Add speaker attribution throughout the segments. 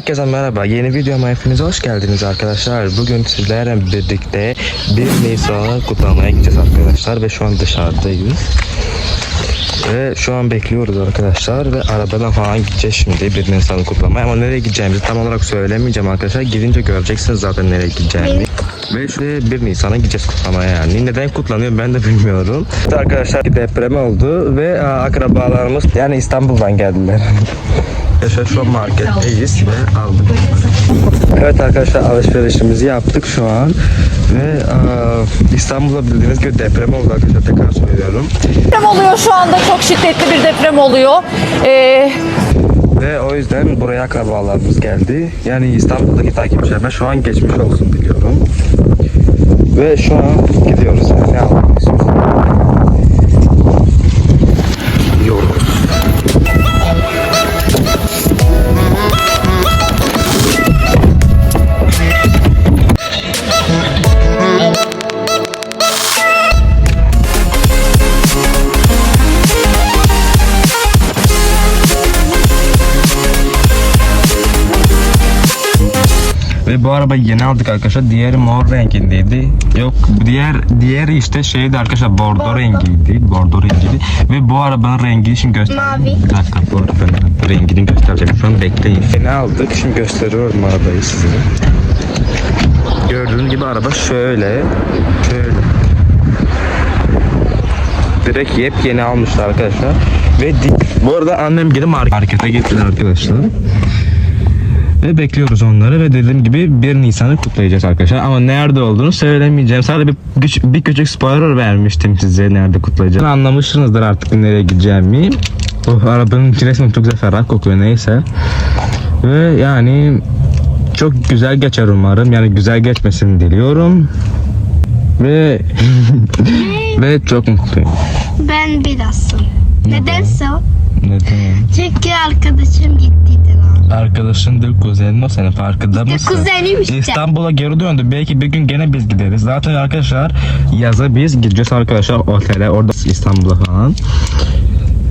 Speaker 1: Herkese merhaba. Yeni videoma hepiniz hoş geldiniz arkadaşlar. Bugün sizlerle birlikte 1 Nisan'ı kutlamaya gideceğiz arkadaşlar ve şu an dışarıdayız. Ve şu an bekliyoruz arkadaşlar ve arabadan falan gideceğiz şimdi 1 Nisan'ı kutlamaya ama nereye gideceğimizi tam olarak söylemeyeceğim arkadaşlar. Gidince göreceksiniz zaten nereye gideceğimi. Ve şimdi 1 Nisan'a gideceğiz kutlamaya yani. Neden kutlanıyor ben de bilmiyorum. İşte arkadaşlar bir deprem oldu ve akrabalarımız yani İstanbul'dan geldiler. Arkadaşlar şu an marketteyiz ve aldık. Evet arkadaşlar alışverişimizi yaptık şu an ve aa, İstanbul'da bildiğiniz gibi deprem oldu arkadaşlar tekrar söylüyorum.
Speaker 2: Deprem oluyor şu anda çok şiddetli bir deprem oluyor. Ee,
Speaker 1: Ve o yüzden buraya akrabalarımız geldi. Yani İstanbul'daki takipçilerime şu an geçmiş olsun diliyorum. Ve şu an gidiyoruz yani ne almak istiyorsun? Ve bu arabayı yeni aldık arkadaşlar. Diğeri mor rengindeydi. Yok diğer diğeri işte şeydi arkadaşlar bordo rengiydi. Bordo rengiydi. Ve bu arabanın rengi şimdi göstereyim.
Speaker 3: Mavi.
Speaker 1: Bir dakika bu arabanın rengini göstereceğim. Şu an bekleyin. Yeni aldık. Şimdi gösteriyorum arabayı size. Gördüğünüz gibi araba şöyle. Şöyle. Direkt yepyeni almışlar arkadaşlar. Ve bu arada annem geri markete gittiler arkadaşlar. Ve bekliyoruz onları ve dediğim gibi 1 Nisan'ı kutlayacağız arkadaşlar. Ama nerede olduğunu söylemeyeceğim. Sadece bir, küç- bir küçük spoiler vermiştim size nerede kutlayacağım. Anlamışsınızdır artık nereye gideceğimi. Oh arabanın resmen çok güzel ferah kokuyor neyse. Ve yani çok güzel geçer umarım. Yani güzel geçmesini diliyorum. Ve ve çok mutluyum.
Speaker 3: Ben birazım. Nedense o?
Speaker 1: Neden?
Speaker 3: Çünkü arkadaşım gittiydi.
Speaker 1: Arkadaşındır kuzenin o senin farkında
Speaker 3: İşte
Speaker 1: mısın?
Speaker 3: kuzenim işte.
Speaker 1: İstanbul'a geri döndü. Belki bir gün gene biz gideriz. Zaten arkadaşlar yaza biz gideceğiz arkadaşlar otele. Orada İstanbul'a falan.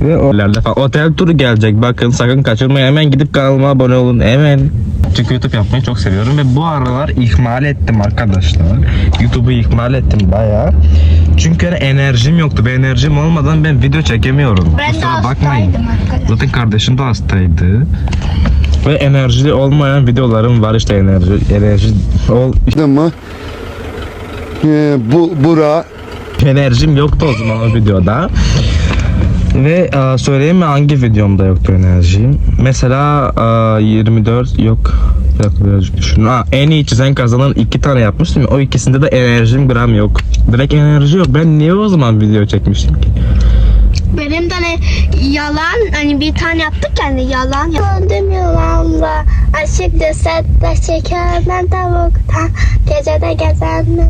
Speaker 1: Ve otelerde falan. Otel turu gelecek. Bakın sakın kaçırmayın. Hemen gidip kanalıma abone olun. Hemen. Çünkü YouTube yapmayı çok seviyorum ve bu aralar ihmal ettim arkadaşlar. YouTube'u ihmal ettim bayağı. Çünkü hani enerjim yoktu. Bir enerjim olmadan ben video çekemiyorum.
Speaker 3: Ben de
Speaker 1: Kusura bakmayın.
Speaker 3: hastaydım arkadaşlar.
Speaker 1: Zaten kardeşim de hastaydı. Ve enerjili olmayan videolarım var işte enerji enerji ol
Speaker 4: mı? Ee, bu bura
Speaker 1: enerjim yoktu o zaman o videoda. Ve e, söyleyeyim mi hangi videomda yoktu enerjim? Mesela e, 24 yok. Bir dakika birazcık düşün. Ha, en iyi çizen kazanan iki tane yapmıştım. ya, O ikisinde de enerjim gram yok. Direkt enerji yok. Ben niye o zaman video çekmiştim ki?
Speaker 3: Benim de hani yalan hani bir tane yaptık yani yalan. Döndüm yalanla aşık desette şekerden tavuktan gecede gezenler.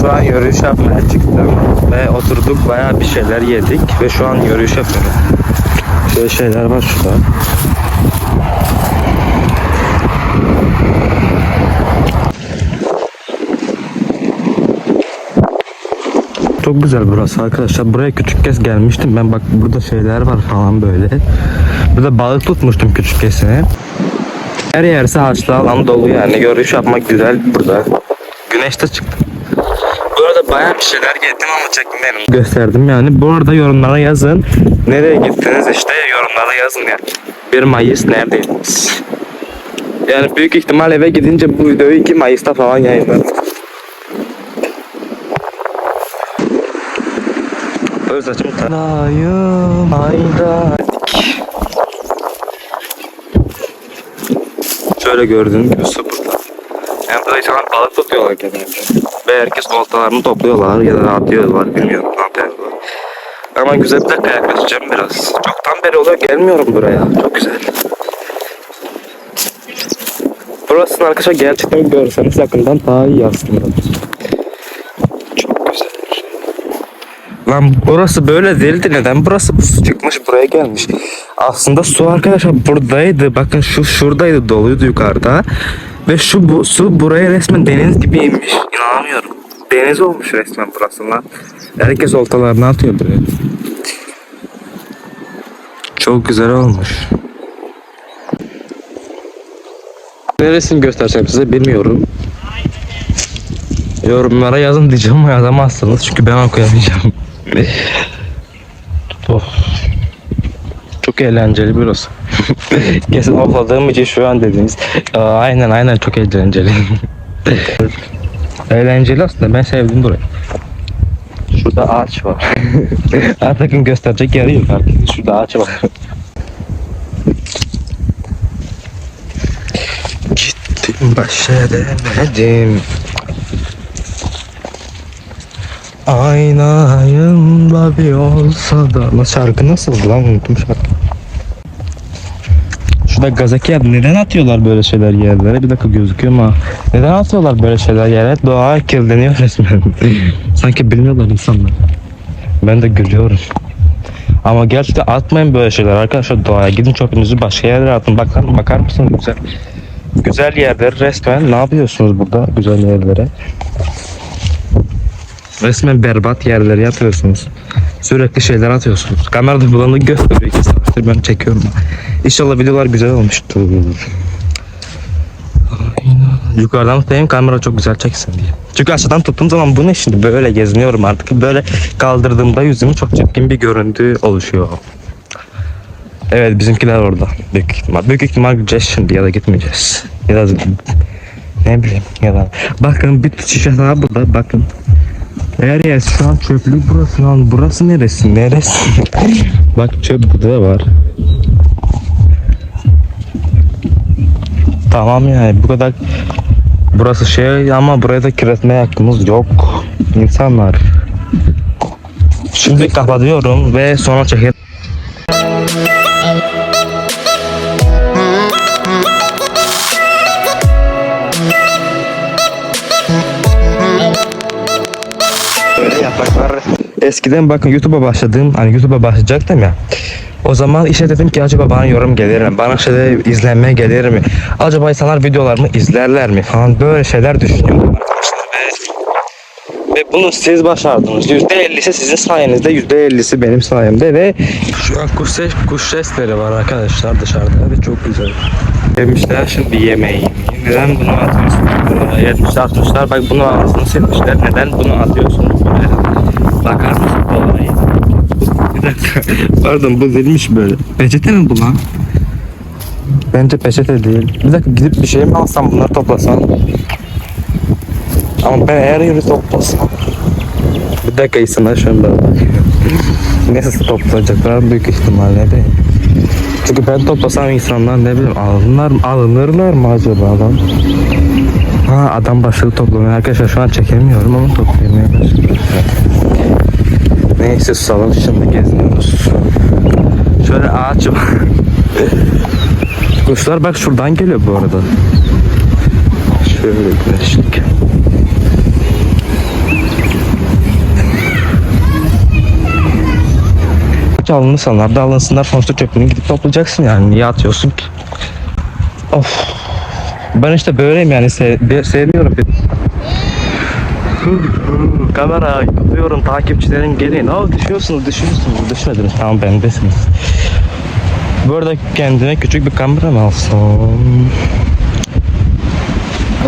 Speaker 1: Şu an yürüyüş yapmaya çıktım ve oturduk bayağı bir şeyler yedik ve şu an yürüyüş yapıyorum. Şöyle şeyler var şurada. Çok güzel burası arkadaşlar. Buraya küçük kez gelmiştim. Ben bak burada şeyler var falan böyle. Burada balık tutmuştum küçük kesine. Her yerse ağaçlı alan dolu yani. Yürüyüş yapmak güzel burada. Güneşte çıktı. Bayağı bir şeyler yedim ama çekmedim. Gösterdim yani. Bu arada yorumlara yazın. Nereye gittiniz işte yorumlara yazın yani. 1 Mayıs neredeydiniz? Yani büyük ihtimal eve gidince bu videoyu 2 Mayıs'ta falan yayınlarım. Öz saçımı tanayım ayda Şöyle gördüğünüz gibi su burada. Yani burada insanlar balık tutuyorlar genelde. Ve herkes oltalarını topluyorlar ya da atıyorlar bilmiyorum ne yapıyorlar. Ama güzel bir dakika yaklaşacağım biraz. Çoktan beri oluyor gelmiyorum buraya. Çok güzel. Burasını arkadaşlar gerçekten görseniz yakından daha iyi aslında. Çok güzel. Lan burası böyle değildi neden burası bu çıkmış buraya gelmiş. Aslında su arkadaşlar buradaydı. Bakın şu şuradaydı doluydu yukarıda. Ve şu bu, su buraya resmen deniz gibi inmiş. İnanamıyorum. Deniz olmuş resmen burası lan. Herkes oltalarını atıyor buraya. Çok güzel olmuş. Neresini göstersem size bilmiyorum. Yorumlara yazın diyeceğim ama yazamazsınız çünkü ben okuyamayacağım. of. Çok eğlenceli burası. Kesin okladığım için şu an dediniz. Aynen aynen çok eğlenceli. eğlenceli aslında ben sevdim burayı. Şurada ağaç var. Artık gösterecek yeri yok artık. Şurada ağaç var. Gittim baş edemedim. Aynayımda bir olsa da Lan şarkı nasıl lan? Unuttum şarkı. Şurada gazeki abi neden atıyorlar böyle şeyler yerlere? Bir dakika gözüküyor ama Neden atıyorlar böyle şeyler yere? Doğa kirleniyor resmen. Sanki bilmiyorlar insanlar. Ben de gülüyorum. Ama gerçekten atmayın böyle şeyler arkadaşlar. Doğaya gidin çöpünüzü başka yerlere atın. Bakar, bakar mısınız güzel Güzel yerler resmen ne yapıyorsunuz burada? Güzel yerlere. Resmen berbat yerlere atıyorsunuz. Sürekli şeyler atıyorsunuz. Kamerada bulanık gösteriyor. İki saattir ben çekiyorum. İnşallah videolar güzel olmuştur. Yukarıdan tutayım kamera çok güzel çeksin diye. Çünkü aşağıdan tuttuğum zaman bu ne şimdi böyle geziniyorum artık. Böyle kaldırdığımda yüzümün çok çirkin bir görüntü oluşuyor. Evet bizimkiler orada. Büyük ihtimal. Büyük ihtimal gideceğiz şimdi ya da gitmeyeceğiz. Ya ne bileyim ya da bakın bir şişe daha burada bakın. Ya şu an çöplük burası lan burası neresi neresi? Bak çöp burada var. Tamam yani bu kadar burası şey ama buraya da kirletmeye hakkımız yok. İnsanlar. Şimdi kapatıyorum ve sonra çekelim. Eskiden bakın YouTube'a başladım. Hani YouTube'a başlayacaktım ya. O zaman işte dedim ki acaba bana yorum gelir mi? Bana işte izlenme gelir mi? Acaba insanlar videolarımı izlerler mi? Falan böyle şeyler düşünüyorum arkadaşlar. Ve, ve bunu siz başardınız. %50'si sizin sayenizde, %50'si benim sayemde ve şu an kuş, ses, kuş sesleri var arkadaşlar dışarıda ve çok güzel. Demişler şimdi yemeği. Neden bunu atıyorsun? Yetmişler atmışlar. Bak bunu ağzını silmişler. Neden bunu atıyorsunuz böyle? Bakar mısın olayı? Bir dakika. Pardon bu zilmiş böyle. Peçete mi bu lan? Bence peçete değil. Bir dakika gidip bir şey mi alsam bunları toplasam? Ama ben eğer yürü toplasam. Bir dakika insanlar şunda. Neyse toplayacaklar büyük ihtimalle değil. Çünkü ben toplasam insanlar ne bileyim alınırlar, alınırlar mı acaba adam? Ha adam başladı toplamaya. Arkadaşlar şu an çekemiyorum ama başladı. Neyse susalım şimdi geziniyoruz. Şöyle ağaç var. Kuşlar bak şuradan geliyor bu arada. Şöyle güneşlik. Alınırsanlar da alınsınlar sonuçta çöpünü gidip toplayacaksın yani niye atıyorsun ki? Of. Ben işte böyleyim yani sev sevmiyorum. Kamera tutuyorum takipçilerim gelin. Aa düşüyorsunuz düşüyorsunuz düşmediniz tamam bendesiniz. Bu arada kendine küçük bir kamera mı alsam?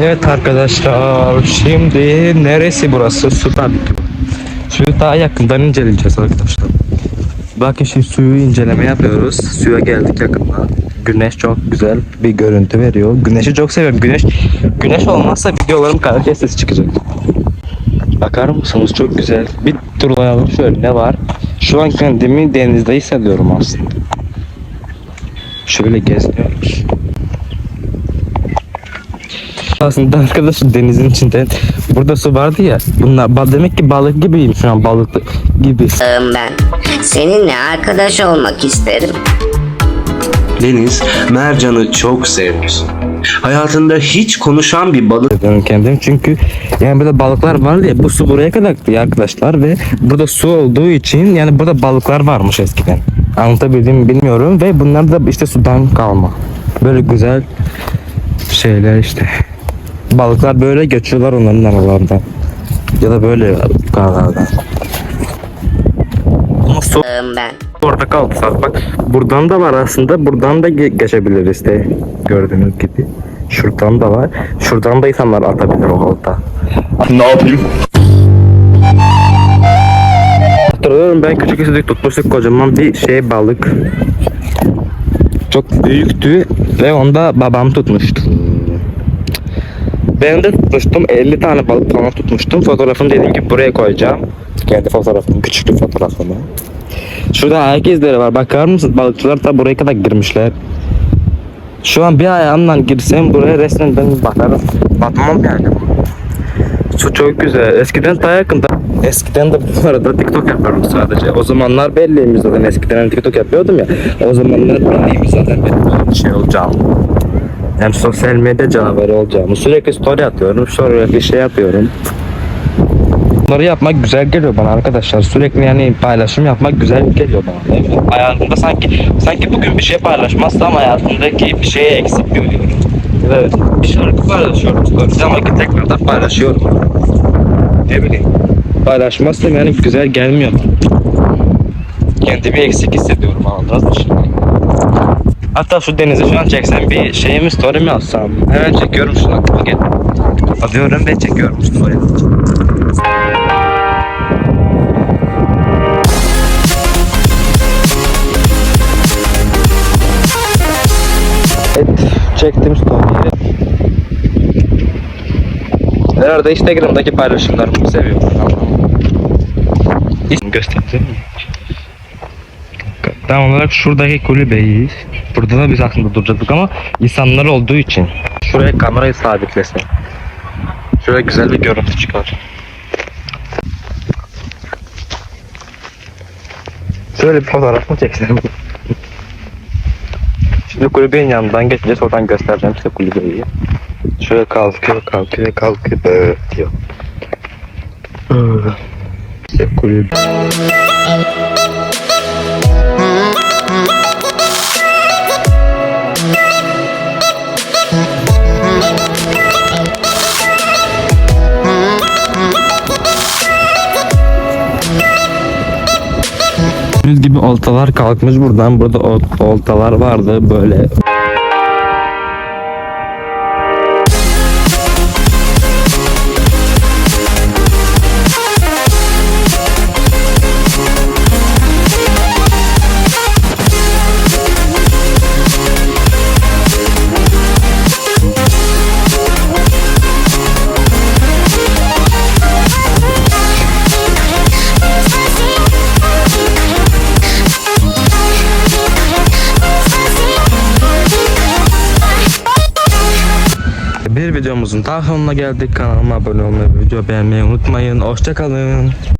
Speaker 1: Evet arkadaşlar şimdi neresi burası? Su tabii. Suyu daha yakından inceleyeceğiz arkadaşlar. Bakın şimdi suyu inceleme yapıyoruz. Suya geldik yakından. Güneş çok güzel bir görüntü veriyor. Güneşi çok seviyorum. Güneş güneş olmazsa videolarım kalitesiz çıkacak. Bakar mısınız? Çok güzel. Bir turlayalım şöyle ne var? Şu an kendimi denizde hissediyorum aslında. Şöyle geziniyoruz. Aslında arkadaşlar denizin içinde burada su vardı ya. Bunlar demek ki balık gibiyim şu an balık gibi.
Speaker 5: ben. Seninle arkadaş olmak isterim.
Speaker 6: Deniz mercanı çok sevmiş. Hayatında hiç konuşan bir balık
Speaker 1: kendim çünkü yani böyle balıklar vardı ya bu su buraya kadardı ya arkadaşlar ve burada su olduğu için yani burada balıklar varmış eskiden. Anlatabildiğimi bilmiyorum ve bunlar da işte sudan kalma. Böyle güzel şeyler işte. Balıklar böyle geçiyorlar onların aralarından. Ya da böyle karalardan. Su
Speaker 5: ben.
Speaker 1: orada kaldı saat bak. Buradan da var aslında. Buradan da ge- geçebiliriz de gördüğünüz gibi. Şuradan da var. Şuradan da insanlar atabilir o halta. Ne yapayım? Hatırlıyorum ben küçük eskiden tutmuştuk kocaman bir şey balık. Çok büyüktü ve onda babam tutmuştu. Ben de tutmuştum 50 tane balık falan tutmuştum. Fotoğrafını dediğim gibi buraya koyacağım. Kendi fotoğrafımı, küçüklük fotoğrafımı. Şurada ayak izleri var. Bakar mısınız? Balıkçılar da buraya kadar girmişler. Şu an bir ayağımla girsem buraya resmen ben bakarım. Batmam yani. Su çok güzel. Eskiden daha yakında. Eskiden de bu arada TikTok yapıyorum sadece. O zamanlar belliymiş zaten. Eskiden hani TikTok yapıyordum ya. O zamanlar belliymiş zaten böyle şey olacağım. Hem sosyal medya canavarı olacağımı. Sürekli story atıyorum. Sürekli şey yapıyorum. Bunları yapmak güzel geliyor bana arkadaşlar. Sürekli yani paylaşım yapmak güzel geliyor bana. Evet. Hayatımda sanki sanki bugün bir şey paylaşmazsam hayatımdaki bir şeye eksik görüyorum. Evet. Bir şarkı paylaşıyorum. Ama ki tekrardan paylaşıyorum. Ne bileyim. Paylaşmazsam yani güzel gelmiyor. Kendimi eksik hissediyorum anladınız mı? Hatta şu denize şu an çeksem bir şeyimi story mi atsam? Hemen çekiyorum şunu. Gel. Kapatıyorum ve çekiyorum story. Çektim story'yi. Herhalde Instagram'daki paylaşımlarımı seviyorum. Göstereyim mi? Tam olarak şuradaki kulübeyiz. Burada da biz aslında duracaktık ama insanlar olduğu için. Şuraya kamerayı sabitlesem. Şöyle güzel bir görüntü çıkar. Şöyle bir fotoğraf mı çeksem? Şimdi kulübenin yanından geçeceğiz. Oradan göstereceğim size kulübeyi. Şöyle kalkıyor, kalkıyor, kalkıyor. Böyle diyor. İşte kulübe. Oltalar kalkmış buradan. Burada ol- oltalar vardı böyle. Videomuzun daha sonuna geldik. Kanalıma abone olmayı, video beğenmeyi unutmayın. Hoşçakalın.